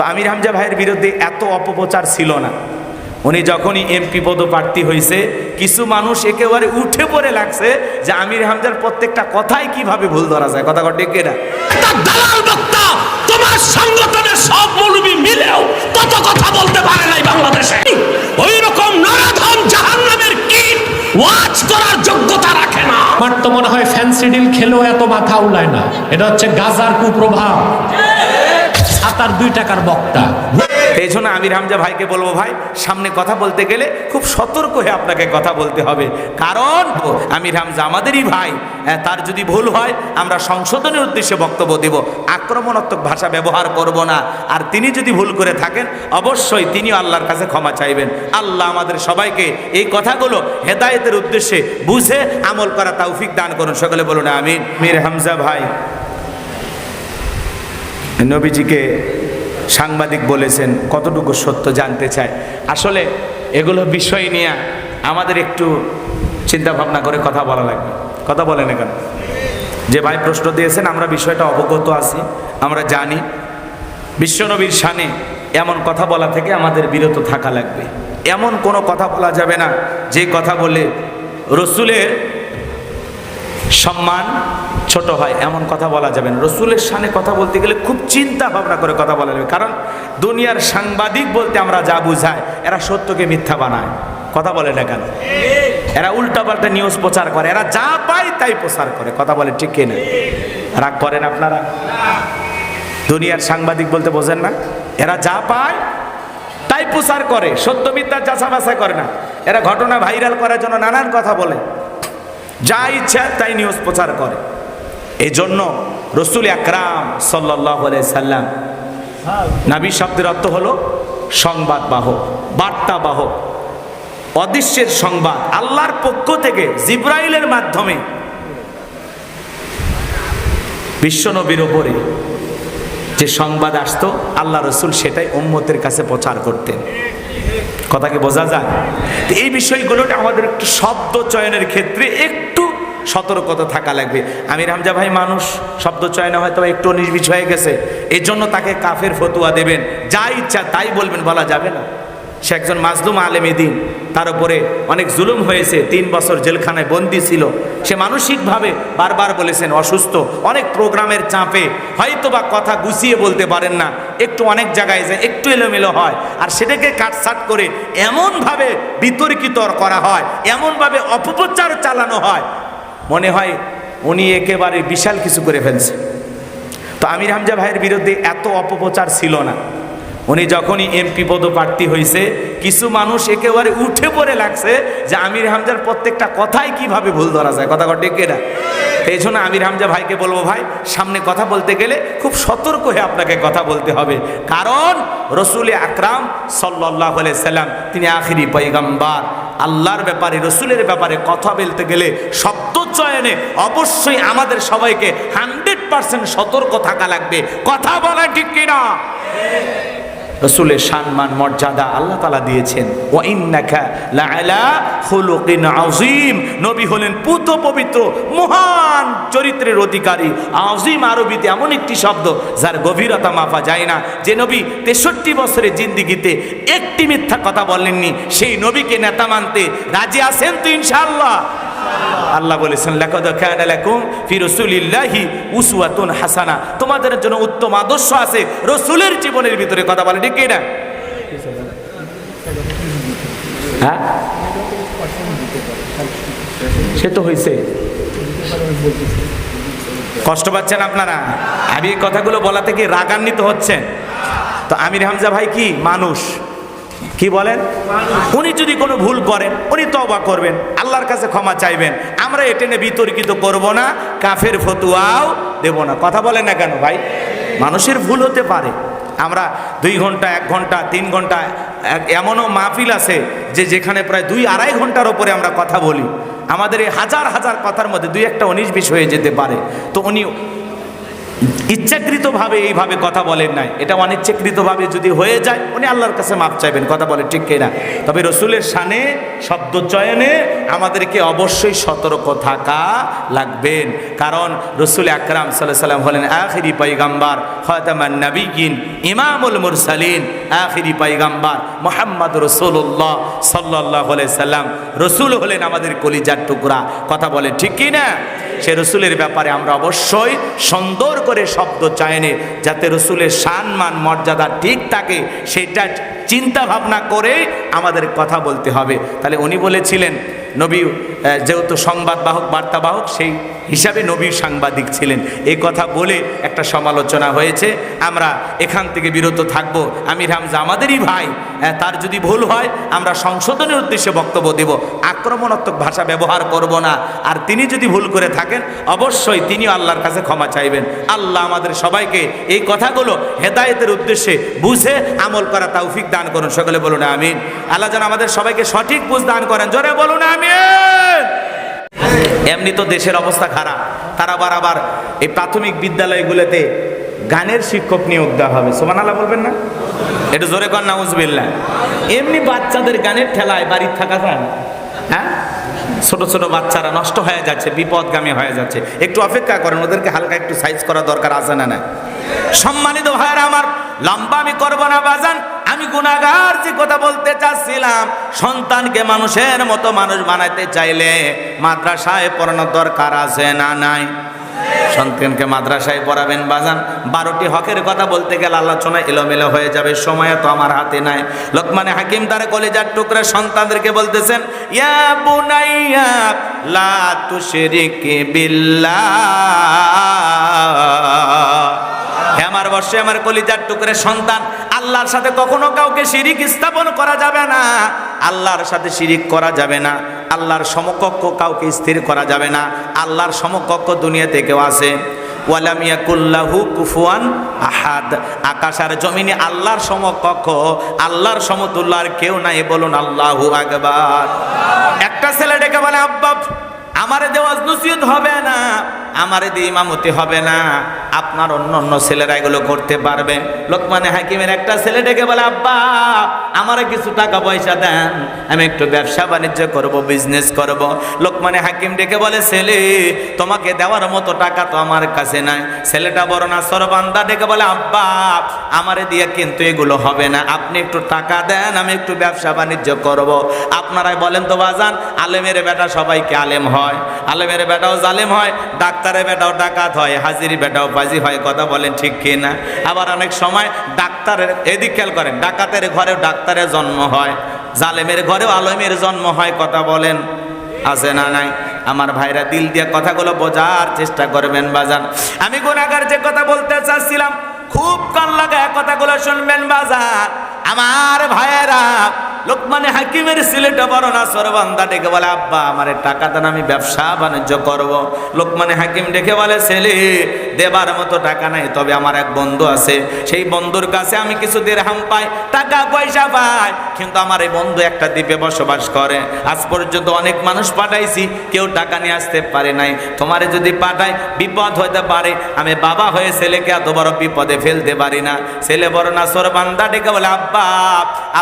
তো আমির হামজা ভাইয়ের বিরুদ্ধে এত অপপ্রচার ছিল না। উনি যখনই এমপি পদপ্রার্থী হয়েছে কিছু মানুষ একেবারে উঠে পড়ে লাগছে যে আমির হামজার প্রত্যেকটা কথাই কীভাবে ভুল ধরা যায়। কথা কটে কেনা? একটা দালাল বক্তা তোমার সংগঠনের সব মৌলবী মিলেও কত কথা বলতে পারে নাই বাংলাদেশে। ওই রকম নরাধম জাহান্নামের কীট ওয়াজ করার যোগ্যতা রাখে না। আমার তো মনে হয় ফ্যান্সিডিল খেলেও এত মাথা উলায় না। এটা হচ্ছে গাজার কুপ্রভাব। সাতার দুই টাকার বক্তা। এই জন্য আমির হামজা ভাইকে বলব, ভাই, সামনে কথা বলতে গেলে খুব সতর্ক হয়ে আপনাকে কথা বলতে হবে। কারণ, আমির হামজা আমাদেরই ভাই। তার যদি ভুল হয়, আমরা সংশোধনের উদ্দেশ্যে বক্তব্য দেব। আক্রমণাত্মক ভাষা ব্যবহার করব না। আর তিনি যদি ভুল করে থাকেন, অবশ্যই তিনিও আল্লাহর কাছে ক্ষমা চাইবেন। আল্লাহ আমাদের সবাইকে এই কথাগুলো হেদায়েতের উদ্দেশ্যে বুঝে আমল করা তৌফিক দান করুন। সকলে বলুন, আমিন। মীর হামজা ভাই। নবীজিকে সাংবাদিক বলেছেন, কতটুকু সত্য জানতে চায়। আসলে এগুলো বিষয় নিয়ে আমাদের একটু চিন্তা ভাবনা করে কথা বলা লাগবে। কথা বলেন কেন যে ভাই প্রশ্ন দিয়েছেন, আমরা বিষয়টা অবগত আছি, আমরা জানি। বিশ্বনবীর শানে এমন কথা বলা থেকে আমাদের বিরত থাকা লাগবে। এমন কোনো কথা বলা যাবে না যে কথা বলে রসুলের সম্মান, ছোট হয় এমন কথা বলা যাবে না। রসুলের সামনে কথা বলতে গেলে খুব চিন্তা ভাবনা করে কথা বলা যাবে। কারণ দুনিয়ার সাংবাদিক বলতে আমরা যা বুঝাই, এরা সত্যকে মিথ্যা বানায়। কথা বলে না কেন? এরা উল্টাপাল্টা নিউজ প্রচার করে, এরা যা পায় তাই প্রচার করে। কথা বলে ঠিক কিনা? রাগ করেন আপনারা? দুনিয়ার সাংবাদিক বলতে বোঝেন না? এরা যা পায় তাই প্রচার করে। সত্য মিথ্যার যাচা বাছাই করে না। এরা ঘটনা ভাইরাল করার জন্য নানান কথা বলে। যা ইচ্ছা তাই নিউজ প্রচার করে। এই জন্য রসুল আকরাম সাল্লাম নাবি শব্দের অর্থ হলো সংবাদ বাহক, বার্তা বাহক, অদৃশ্যের সংবাদ, আল্লাহর পক্ষ থেকে জিব্রাইলের মাধ্যমে। বিশ্বনবীর ওপরে যে সংবাদ আসতো, আল্লাহ রসুল সেটাই উম্মতের কাছে প্রচার করতেন। কথাকে বোঝা যায়? এই বিষয়গুলোটা আমাদের একটু শব্দ চয়নের ক্ষেত্রে একটু সতর্কতা থাকা লাগবে। আমির হামজা ভাই মানুষ, শব্দ চয়নে হয়তো একটু নির্বিষ হয়ে গেছে। এই জন্য তাকে কাফের ফতুয়া দেবেন। যা ইচ্ছা তাই বলবেন, বলা যাবে না। সে একজন মাজলুম আলেমে দিন। তার উপরে অনেক জুলুম হয়েছে, তিন বছর জেলখানায় বন্দি ছিল। সে মানসিকভাবে বারবার বলেছেন, অসুস্থ। অনেক প্রোগ্রামের চাপে হয়তো বা কথা গুছিয়ে বলতে পারেন না। একটু অনেক জায়গায় যায়, একটু এলোমেলো হয়। আর সেটাকে কাটসাট করে এমনভাবে বিতর্কিত করা হয়, এমনভাবে অপপ্রচার চালানো হয়। মনে হয় উনি একেবারে বিশাল কিছু করে ফেলছে। তো আমির হামজা ভাইয়ের বিরুদ্ধে এত অপপ্রচার ছিল না। উনি যখনই এমপি পদপ্রার্থী হয়েছে কিছু মানুষ একেবারে উঠে পড়ে লাগছে যে আমির হামজার প্রত্যেকটা কথাই কীভাবে ভুল ধরা যায়। কথা কটে কেনা এই জন্য আমির হামজা ভাইকে বলব, ভাই, সামনে কথা বলতে গেলে খুব সতর্ক হয়ে আপনাকে কথা বলতে হবে। কারণ রসুল আকরাম সাল্লাহ সাল্লাম, তিনি আখিরি পৈগম্বার আল্লাহর ব্যাপারে, রসুলের ব্যাপারে কথা বলতে গেলে শব্দ চয়নে অবশ্যই আমাদের সবাইকে হান্ড্রেড পার্সেন্ট সতর্ক থাকা লাগবে। কথা বলা ঠিক কিনা? রসুলের সম্মান, মর্যাদা আল্লাহ তালা দিয়েছেন। ওয়াইন্নাকা লাআলা খুলুকিন আযীম। নবী হলেন পুত পবিত্র, মহান চরিত্রের অধিকারী। আযীম আরবিতে এমন একটি শব্দ, যার গভীরতা মাপা যায় না। যে নবী তেষট্টি বছরের জিন্দিগিতে একটি মিথ্যা কথা বলেননি, সেই নবীকে নেতা মানতে রাজি আছেন তো ইনশাআল্লাহ? আল্লাহ বলেছেন, লাকাদ কানা লাকুম ফি রাসূলিল্লাহি উসওয়াতুন হাসানা। তোমাদের জন্য উত্তম আদর্শ আছে, রসুলের জীবনের ভিতরে কথা বলে, ঠিক না হ্যাঁ? সে তো হয়েছে কষ্ট পাচ্ছেন আপনারা? আমি এই কথাগুলো বলা থেকে রাগান্বিত হচ্ছেন? তো আমির হামজা ভাই কি? মানুষ। কি বলেন? উনি যদি কোনো ভুল করেন, উনি তবা করবেন, আল্লাহর কাছে ক্ষমা চাইবেন। আমরা এটেনে বিতর্কিত করব না, কাফের ফতুয়াও দেব না। কথা বলেন না কেন ভাই? মানুষের ভুল হতে পারে। আমরা দুই ঘণ্টা, এক ঘণ্টা, তিন ঘণ্টা এমনও মাহফিল আছে যে যেখানে প্রায় দুই আড়াই ঘণ্টার ওপরে আমরা কথা বলি। আমাদের এই হাজার হাজার কথার মধ্যে দুই একটা উনিশ বিষ হয়ে যেতে পারে। তো উনি ইচ্ছাকৃতভাবে এইভাবে কথা বলেন নাই। এটা অনিচ্ছাকৃতভাবে যদি হয়ে যায়, উনি আল্লাহর কাছে মাপ চাইবেন। কথা বলে ঠিক কিনা? তবে রসুলের শানে, শব্দ চয়নে আমাদেরকে অবশ্যই সতর্ক থাকা লাগবেন। কারণ রসুল আকরাম সাল্লাহ সাল্লাম হলেন আখিরি পাইগাম্বার হয়তামান নাবিগিন ইমামুল মুরসালিন, আখিরি পাইগাম্বার মোহাম্মদ রসুল্লাহ সাল্লাহ সাল্লাম। রসুল হলেন আমাদের কলিজার টুকরা। কথা বলে ঠিক কি না সে রসুলের ব্যাপারে আমরা অবশ্যই সুন্দর করে শব্দ চায়নি, যাতে রসুলের সান মান মর্যাদা ঠিক থাকে, সেটা চিন্তা ভাবনা করে আমাদের কথা বলতে হবে। তাহলে উনি বলেছিলেন নবী যেহেতু সংবাদবাহক, বার্তাবাহক, সেই হিসাবে নবী সাংবাদিক ছিলেন। এই কথা বলে একটা সমালোচনা হয়েছে। আমরা এখান থেকে বিরত থাকব। আমির হামজা আমাদেরই ভাই। তার যদি ভুল হয়, আমরা সংশোধনের উদ্দেশ্যে বক্তব্য দেব। আক্রমণাত্মক ভাষা ব্যবহার করব না। আর তিনি যদি ভুল করে থাকেন, অবশ্যই তিনি আল্লাহর কাছে ক্ষমা চাইবেন। আল্লাহ আমাদের সবাইকে এই কথাগুলো হেদায়েতের উদ্দেশ্যে বুঝে আমল করা তৌফিক দান করুন। সকলে বলুন, আমিন। আল্লাহ যেন আমাদের সবাইকে সঠিক বুঝ দান করেন। জোরে বলুন, আমিন। এমনি তো দেশের অবস্থা খারাপ। তারা আবার আবার এই প্রাথমিক বিদ্যালয়গুলোতে গানের শিক্ষক নিয়োগ দেওয়া হবে। সোমান আল্লাহ বলবেন না? একটু জোরে কর নাউজবিল্লা এমনি বাচ্চাদের গানের ঠেলায় বাড়ির থাকা যায় হ্যাঁ? ছোট ছোট বাচ্চারা নষ্ট হয়ে যাচ্ছে, বিপদগামী হয়ে যাচ্ছে। একটু অপেক্ষা করেন, ওদেরকে হালকা একটু সাইজ করা দরকার আছে না না সম্মানিত ভাইয়েরা, আমার লম্বা আমি করব না বাজান, আমি গুনাগার যে কথা বলতে চাচ্ছিলাম। সন্তানকে মানুষের মতো মানুষ বানাইতে চাইলে মাদ্রাসায় পড়ানোর দরকার আছে না নাই? সন্তানকে মাদ্রাসায় পড়াবেন বাজান। বারোটি হকের কথা বলতে গেলে আলোচনা এলোমেলো হয়ে যাবে, সময় তো আমার হাতে নাই। লোকমানে হাকিম তার কলেজার টুকরা সন্তানদেরকে বলতেছেন, ইয়া বুনাইয়া, লা তুশরিক বিল্লাহ। হে আমার কলিজার টুকরে সন্তান, আল্লাহর সাথে কখনো কাউকে শিরিক স্থাপন করা যাবে না। আল্লাহর সাথে শিরিক করা যাবে না। আল্লাহর সমকক্ষ কাউকে স্থির করা যাবে না। আল্লাহর সমকক্ষ দুনিয়াতে কেউ আছে। ওয়ালামিয়াকুল্লাহু কুফুয়ান আহাদ। আকাশ আর জমিনে আল্লাহর সমকক্ষ, আল্লাহর সমতুল্য আর কেউ নাই। বলুন, আল্লাহু আকবার। একটা ছেলে ডেকে বলে, আব্বা, আমারে দেওয়াজ নসিহত হবে না। আমারে দিয়ে ইমামতি হবে না। আপনার অন্য অন্য ছেলেরা এগুলো করতে পারবে। লোকমানে হাকিমের একটা ছেলে ডেকে বলে, আব্বা, আমারে কিছু টাকা পয়সা দেন, আমি একটু ব্যবসা বাণিজ্য করব বিজনেস করব। লোকমানে হাকিম ডেকে বলে, ছেলে, তোমাকে দেওয়ার মতো টাকা তো আমার কাছে নাই। ছেলেটা বড় না, সরবান্দা ডেকে বলে, আব্বা, আমারে দিয়ে কিন্তু এগুলো হবে না। আপনি একটু টাকা দেন, আমি একটু ব্যবসা বাণিজ্য করব। আপনারাই বলেন তো, বাজান, আলেমের বেটা সবাইকে আলেম হয়। আলেমের বেটাও জালেম হয় ডাক্তারের বেটাও ডাকাত হয়, হাজিরি বেটাও বাজি হয়, কথা বলেন ঠিক কি না আবার অনেক সময় ডাক্তারের, এদিক খেয়াল করেন, ডাকাতের ঘরেও ডাক্তারের জন্ম হয়, জালেমের ঘরেও আলমের জন্ম হয়, কথা বলেন। আছে না নাই? আমার ভাইরা দিল দিয়ে কথাগুলো বোঝার চেষ্টা করবেন বাজান। আমি গুণাগার যে কথা বলতে চাচ্ছিলাম, খুব কান লাগায় কথাগুলো শুনবেন বাজার আমার ভাইয়েরা লোকমানে হাকিমের সিলেটে বড় না সরবান্দা ডেকে বলে, আব্বা, আমার টাকা দেন, আমি ব্যবসা বাণিজ্য করব। লোকমানে হাকিম ডেকে বলে, ছেলে দেবার মতো টাকা নাই, তবে আমার এক বন্ধু আছে। সেই বন্ধুর কাছে আমি কিছু দেড়হাম পাই, টাকা পয়সা পাই। কিন্তু আমার এই বন্ধু একটা দ্বীপে বসবাস করে। আজ পর্যন্ত অনেক মানুষ পাঠাইছি, কেউ টাকা নিয়ে আসতে পারে নাই। তোমারে যদি পাঠাই, বিপদ হইতে পারে। আমি বাবা হয়ে ছেলেকে এত বড় বিপদে ফেলতে পারি না। ছেলে বড় না বান্দা ডেকে বলে, আব্বা,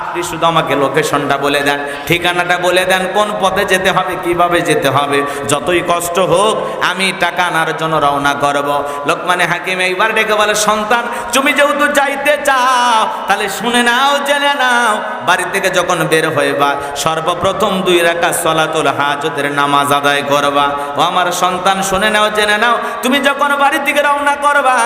আপনি শুধু আমাকে লোকেশনটা বলে দেন, ঠিকানাটা বলে দেন, কোন পথে যেতে হবে, কীভাবে যেতে হবে? যতই কষ্ট হোক, আমি টাকা আনার জন্য রওনা করব। লোকমানে হাকিম এইবার ডেকে বলে, সন্তান, তুমি যেহেতু যাইতে চাও, তাহলে শুনে নাও, জেনে নাও। বাড়ি থেকে যখন বের হইবা, সর্বপ্রথম দুই রাখা সলাতুল হাজতের নামাজ আদায় করবা। ও আমার সন্তান, শুনে নাও, জেনে নাও, তুমি যখন বাড়ি থেকে রওনা করবা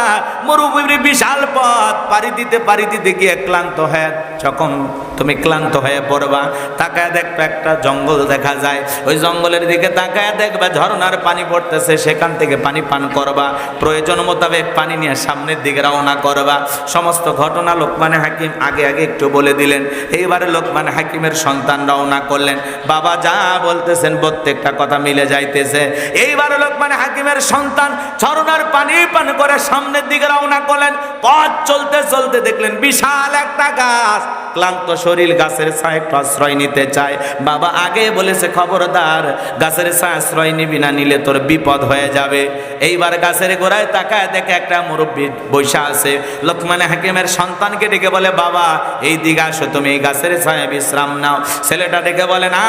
মরুভূমির বিশাল পথ, পাড়ি দিতে পাড়ি দিতে গিয়ে ক্লান্ত হয়ে, যখন তুমি ক্লান্ত হয়ে পড়বা, তাকায় দেখবে একটা জঙ্গল দেখা যায়। ওই জঙ্গলের দিকে তাকায় দেখবে ঝর্ণার পানি পড়তেছে, সেখান থেকে পানি পান করবা। প্রয়োজন মোতাবেক পানি নিয়ে সামনের দিকে রওনা করবা? সমস্ত ঘটনা লোকমানে হাকিম আগে আগে একটু বলে দিলেন। এইবারে লোকমান হাকিমের সন্তান রওনা করলেন। বাবা যা বলতেছেন প্রত্যেকটা কথা মিলে যাইতেছে। এইবারে লোকমান হাকিমের সন্তান ঝরনার পানি পান করে সামনের দিকে রওনা করলেন। পথ চলতে চলতে দেখলেন বিশাল একটা গাছ। ক্লান্ত শরীর গাছের ছায় একটু আশ্রয় নিতে চায়। বাবা আগে বলেছে, খবরদার, গাছের ছায় আশ্রয় নিবি না, নিলে তোর বিপদ হয়ে যাবে। এইবার গাছের গোড়ায় তাকায় দেখে একটা মুরব্বী বৈশা আছে। লোকমানে হাকিমের সন্তানকে ডেকে বলে, বাবা, এই দিকে আসো, তুমি এই গাছের ছায় বিশ্রাম নাও। ছেলেটা ডেকে বলে, না,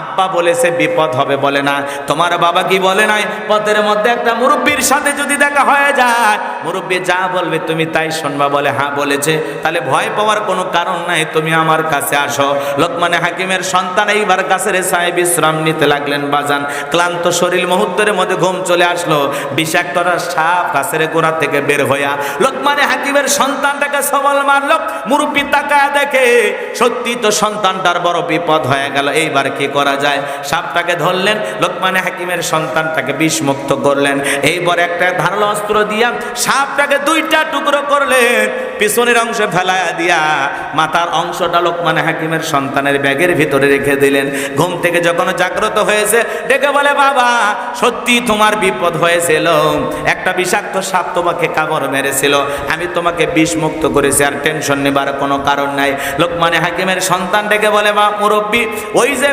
আব্বা বলেছে বিপদ হবে, বলে না। তোমার বাবা কি বলে নাই? পথের মধ্যে একটা মুরব্বীর সাথে যদি দেখা হয়ে যায়, মুরব্বী যা বলবে তুমি তাই শুনবা বলে হ্যাঁ বলেছে। তাহলে ভয় পাওয়ার কোনো কারণ নাই। তুমি আমার কাছে আসো। লোকমানে হাকিমের সন্তান এইবার গাছের ছায় বিশ্রাম নিতে লাগলেন বাজান। ক্লান্ত শরীর মুহূর্তের মধ্যে ঘুম চলে আসলো। বিষাক্তরা সাপ গাছের গোড়া থেকে বের হইয়া লোকমানে হাকিমের সন্তানটাকে সবল মারল। মুরব্বী তাকায় দেখে সত্যি তো সন্তানটার বড় বিপদ হয়ে গেল। এইবার কি করা যায়? সাপটাকে ধরলেন, লোকমানে হাকিমের সন্তানটাকে বিষমুক্ত করলেন। এইবার একটা ধারালো অস্ত্র দিয়া সাপটাকে দুইটা টুকরো করলেন। পিছনের অংশে ফেলায়া দিয়া মাথার অংশটা লোকমানে হাকিমের সন্তানের ব্যাগের ভিতরে রেখে দিলেন। ঘুম থেকে যখন জাগ্রত হয়েছে, ডেকে বলে, বাবা, সত্যি তোমার বিপদ হয়েছিল। একটা বিষাক্ত সাপ তোমাকে কামড় মেরেছিল। আমি তোমাকে বিষমুক্ত করেছি আর টেনশন নেবার কোনো কারণ নাই। লোকমানে হাকিমের সন্তান ডেকে বলে, মা, মুরব্বী, ওই যে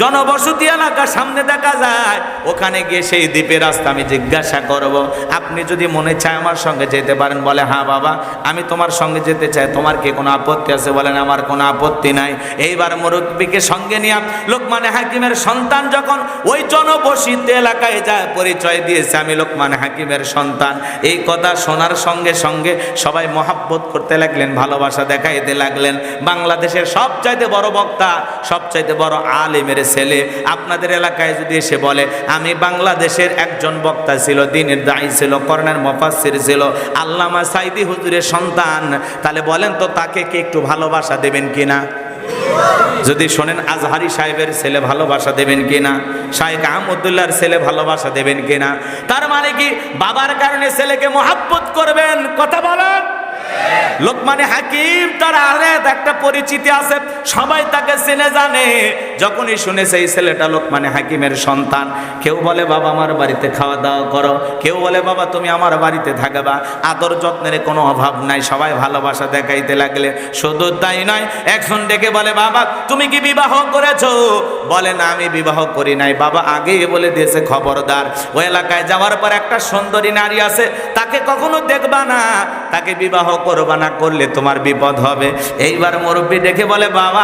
জনবসতি এলাকা সামনে দেখা যায়, ওখানে গিয়ে সেই দ্বীপের রাস্তা আমি জিজ্ঞাসা করব। আপনি যদি মনে চায় আমার সঙ্গে যেতে পারেন, বলে হ্যাঁ বাবা, আমি তোমার সঙ্গে যেতে চাই, তোমার কি কোনো আপত্তি আছে? বলেন, আমার কোনো আপত্তি নাই। এইবার মুরব্বীকে সঙ্গে নিয়ে লোকমানে হাকিমের সন্তান যখন ওই জনবসিত এলাকায় যায়, পরিচয় দিয়েছে আমি লোকমানে হাকিমের সন্তান। এই কথা শোনার সঙ্গে সঙ্গে সবাই মহাব্বত করতে লাগলেন, ভালোবাসা দেখাইতে লাগলেন। বাংলাদেশের সবচাইতে বড় বক্তা, সবচাইতে বড় আলেমের ছেলে আপনাদের এলাকায় যদি এসে বলে, আমি বাংলাদেশের একজন বক্তা ছিল, দিনের দায়ী ছিল, কর্ণের মফাসির ছিল, আল্লামা সাইদি হুজুরের সন্তান, তাহলে বলেন তো তাকে কি একটু ভালোবাসা দেবেন কিনা? যদি শোনেন আজহারি সাহেবের ছেলে ভালোবাসা দেবেন কিনা? শাহেক আহমদুল্লাহর ছেলে ভালোবাসা দেবেন কিনা? তার মানে কি বাবার কারণে ছেলেকে মহাব্বত করবেন? কথা বলেন। লোকমানে হাকিম, তার আরেক একটা পরিচিতি আছে। সবাই তাকে চেনে জানে। যখনই শুনেছে এই ছেলেটা লোকমানে হাকিমের সন্তান, কেউ বলে, বাবা, আমার বাড়িতে খাওয়া দাওয়া করো। কেউ বলে, বাবা, তুমি আমার বাড়িতে থাকবা। আদর যত্নের কোনো অভাব নাই, সবাই ভালোবাসা দেখাইতে লাগলে। শুধু তাই নয় এখন ডেকে বলে, বাবা, তুমি কি বিবাহ করেছ? বলে, না, আমি বিবাহ করি নাই। বাবা আগেই বলে দিয়েছে, খবরদার। ওই এলাকায় যাওয়ার পর একটা সুন্দরী নারী আছে, তাকে কখনো দেখবা না। তাকে বিবাহ করবা না, করলে তোমার বিপদ হবে। এইবার মুরব্বী দেখে বলে, বাবা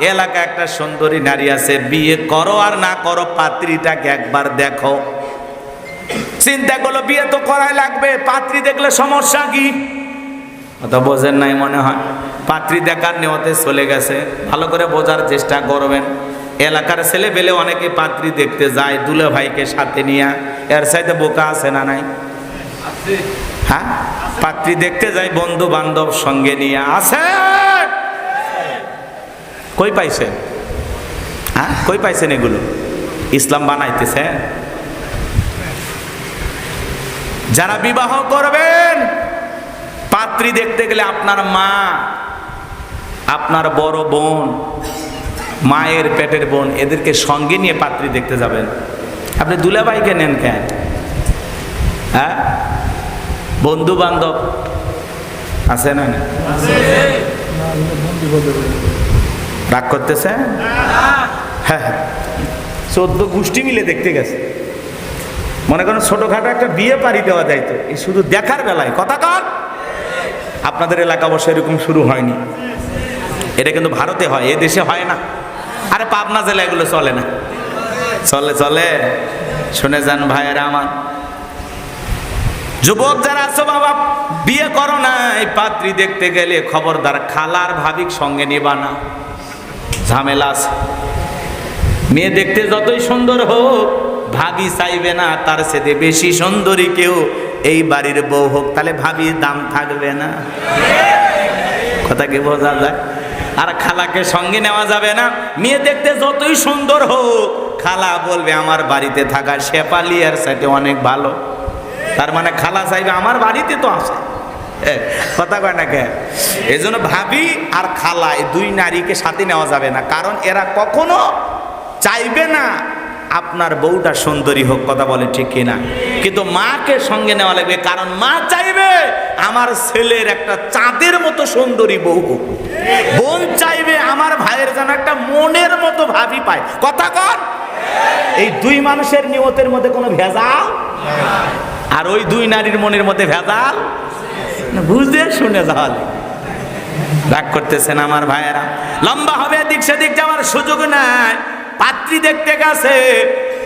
এলাকা একটা সুন্দরী নারী আছে, বিয়ে করো আর না করো, পাত্রীটাকে একবার দেখো। চিন্তা করল, বিয়ে তো করাই লাগবে, পাত্রী দেখলে সমস্যা কি? অত বোঝেন নাই মনে হয়। পাত্রী দেখার নেওয়াতে চলে গেছে। ভালো করে বোঝার চেষ্টা করবেন। এলাকার ছেলে পেলে অনেকে পাত্রী দেখতে যায়, দুলে ভাইকে সাথে নিয়ে। এর সাথে বোকা আছে না নাই? হ্যাঁ? পাত্রী দেখতে যাই বন্ধু বান্ধব সঙ্গে নিয়ে। আছে? কই পাইছেন হ্যাঁ? কই পাইছেন এগুলো? ইসলাম বানাইতেছে যারা বিবাহ করবেন, পাত্রী দেখতে গেলে আপনার মা, আপনার বড় বোন, মায়ের পেটের বোন, এদেরকে সঙ্গে নিয়ে পাত্রী দেখতে যাবেন। আপনি দুলাভাইকে নেন কেন? হ্যাঁ? বন্ধু বান্ধব আছে না? রাগ করতেছে? হ্যাঁ হ্যাঁ। চোদ্দ গোষ্ঠী মিলে দেখতে গেছে। মনে করেন ছোটখাটো একটা বিয়ে পাড়ি দেওয়া যাইতো। এই শুধু দেখার বেলায়। কথা কর আপনাদের এলাকা অবশ্য এরকম শুরু হয়নি। এটা কিন্তু ভারতে হয়, এ দেশে হয় না। আরে পাবনা জেলা এগুলো চলে না। চলে চলে। শুনে যান ভাইয়েরা আমার। যুবক যারা আছো, বাবা, বিয়ে করো না এই পাত্রী দেখতে গেলে খবরদার খালার ভাবিক সঙ্গে নিবা না। ঝামেলা আছে। মেয়ে দেখতে যতই সুন্দর হোক ভাবি চাইবে না তার সাথে বেশি সুন্দরী কেউ এই বাড়ির বউ হোক তাহলে ভাবির দাম থাকবে না। কথা কি বোঝা যায়? আর খালাকে সঙ্গে নেওয়া যাবে না। মেয়ে দেখতে যতই সুন্দর হোক খালা বলবে আমার বাড়িতে থাকা শেপালি আর সাথে অনেক ভালো। তার মানে খালা চাইবে আমার বাড়িতে তো এ, কথা কয় না কে? এই জন্য ভাবি আর খালা, এই দুই নারীকে সাথে নেওয়া যাবে না। কারণ এরা কখনো চাইবে না আপনার বউটা সুন্দরী হোক, কথা বলে ঠিক কিনা। কিন্তু মাকে সঙ্গে নেওয়া লাগবে, কারণ মা চাইবে আমার ছেলের একটা চাঁদের মতো সুন্দরী বউ হোক। বোন চাইবে আমার ভাইয়ের যেন একটা মনের মতো ভাবি পায়। কথা কর। এই দুই মানুষের নিয়তের মধ্যে কোনো ভেজাল? আর ওই দুই নারীর মনের মধ্যে ভেজাল? না, বুঝে শুনে তাহলে রাগ করতেছেন আমার ভাইয়েরা। লম্বা হবে এদিক সেদিক যাওয়ার সুযোগ নাই। পাত্রী দেখতে গেছে।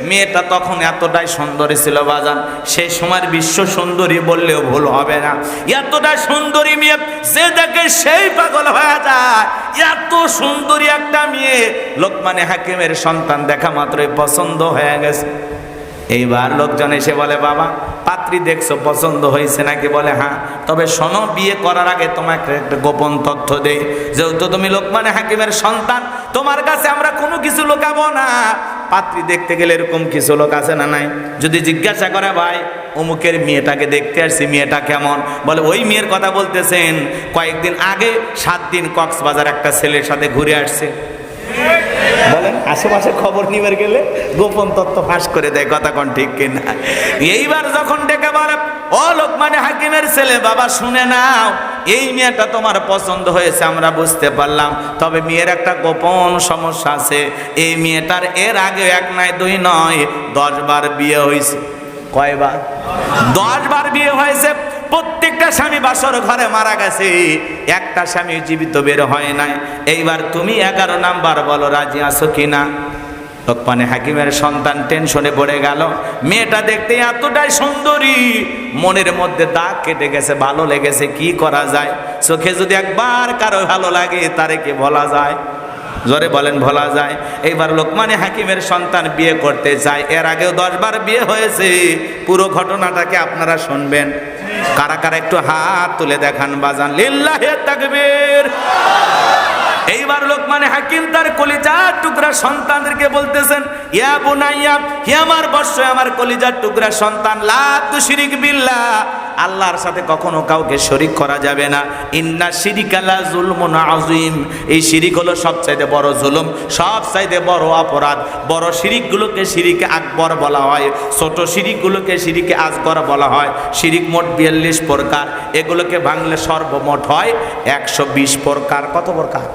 মেয়েটা তখন এতটাই সুন্দরী ছিল বাজান। সেই সময় বিশ্ব সুন্দরী বললেও ভুল হবে না। এতটা সুন্দরী মেয়ে যে দেখে সেই পাগল হয়ে যায়। এত সুন্দরী একটা মেয়ে। লোকমানে হাকিমের সন্তান দেখা মাত্রই পছন্দ হয়ে গেছে। এইবার লোকজন এসে বলে বাবা পাত্রী দেখছ, পছন্দ হয়েছে নাকি? বলে হ্যাঁ। তবে শোনো, বিয়ে করার আগে তোমাকে একটা গোপন তথ্য দেই। যেহেতু তুমি লোকমানে হাকিমের সন্তান, তোমার কাছে আমরা কোনো কিছু লোকাবো না। পাত্রী দেখতে গেলে এরকম কিছু লোক আছে না নাই? যদি জিজ্ঞাসা করে, ভাই, অমুকের মেয়েটাকে দেখতে আসছি, মেয়েটা কেমন? বলে, ওই মেয়ের কথা বলতেছেন। কয়েকদিন আগে সাত দিন কক্সবাজার একটা ছেলের সাথে ঘুরে আসছে। বলেন, আশেপাশে খবর নিবার গেলে গোপন তত্ত্ব ফাঁস করে দেয়, কথা কোন ঠিক কিনা? এইবার যখন ডেকে বলে ও লোকমানে হাকিমের ছেলে, বাবা শুনে নাও, এই মেয়েটা তোমার পছন্দ হয়েছে, আমরা বুঝতে পারলাম। তবে মেয়ের একটা গোপন সমস্যা আছে, এই মেয়েটার এর আগে এক নয় দুই নয় দশ বার বিয়ে হয়েছে কয়বার? দশ বার বিয়ে হয়েছে প্রত্যেকটা স্বামী বাসর ঘরে মারা গেছে। একটা স্বামী জীবিত বের হয় নাই। এইবার তুমি এগারো নাম্বার বলো, রাজি আছো কিনা? লোকমানে হাকিমের সন্তান টেনশনে পড়ে গেল। মেয়েটা দেখতে এতটাই সুন্দরী, মনের মধ্যে দাগ কেটে গেছে, ভালো লেগেছে, কি করা যায়? চোখে যদি একবার কারও ভালো লাগে, তারে কি বলা যায়? জোরে বলেন, ভোলা যায়। এইবার লোকমানে হাকিমের সন্তান বিয়ে করতে চায় এর আগেও দশবার বিয়ে হয়েছে। পুরো ঘটনাটাকে আপনারা শুনবেন। কারা কারা একটু হাত তুলে দেখান, বাজান। লিল্লাহে তাকবীর। এইবার লোকমানে হাকিম তার কলিজার টুকরা সন্তানদেরকে বলতেছেন, ইয়া বুনাইয়া, হে আমার বর্ষ আমার কলিজার টুকরা সন্তান, লা তুশরিক বিল্লাহ। আল্লাহর সাথে কখনো কাউকে শরিক করা যাবে না। ইন্না শিরিকালা জুলমুন আযীম। এই শিরিক হলো সবচাইতে বড় জুলুম, সবচাইতে বড় অপরাধ। বড় শিরিকগুলোকে শিরিকে আকবর বলা হয়, ছোট শিরিকগুলোকে শিরিকে আসগর বলা হয়। শিরিক মোট বিয়াল্লিশ প্রকার, এগুলোকে ভাঙলে সর্বমোট হয় একশো বিশ প্রকার। কত প্রকার?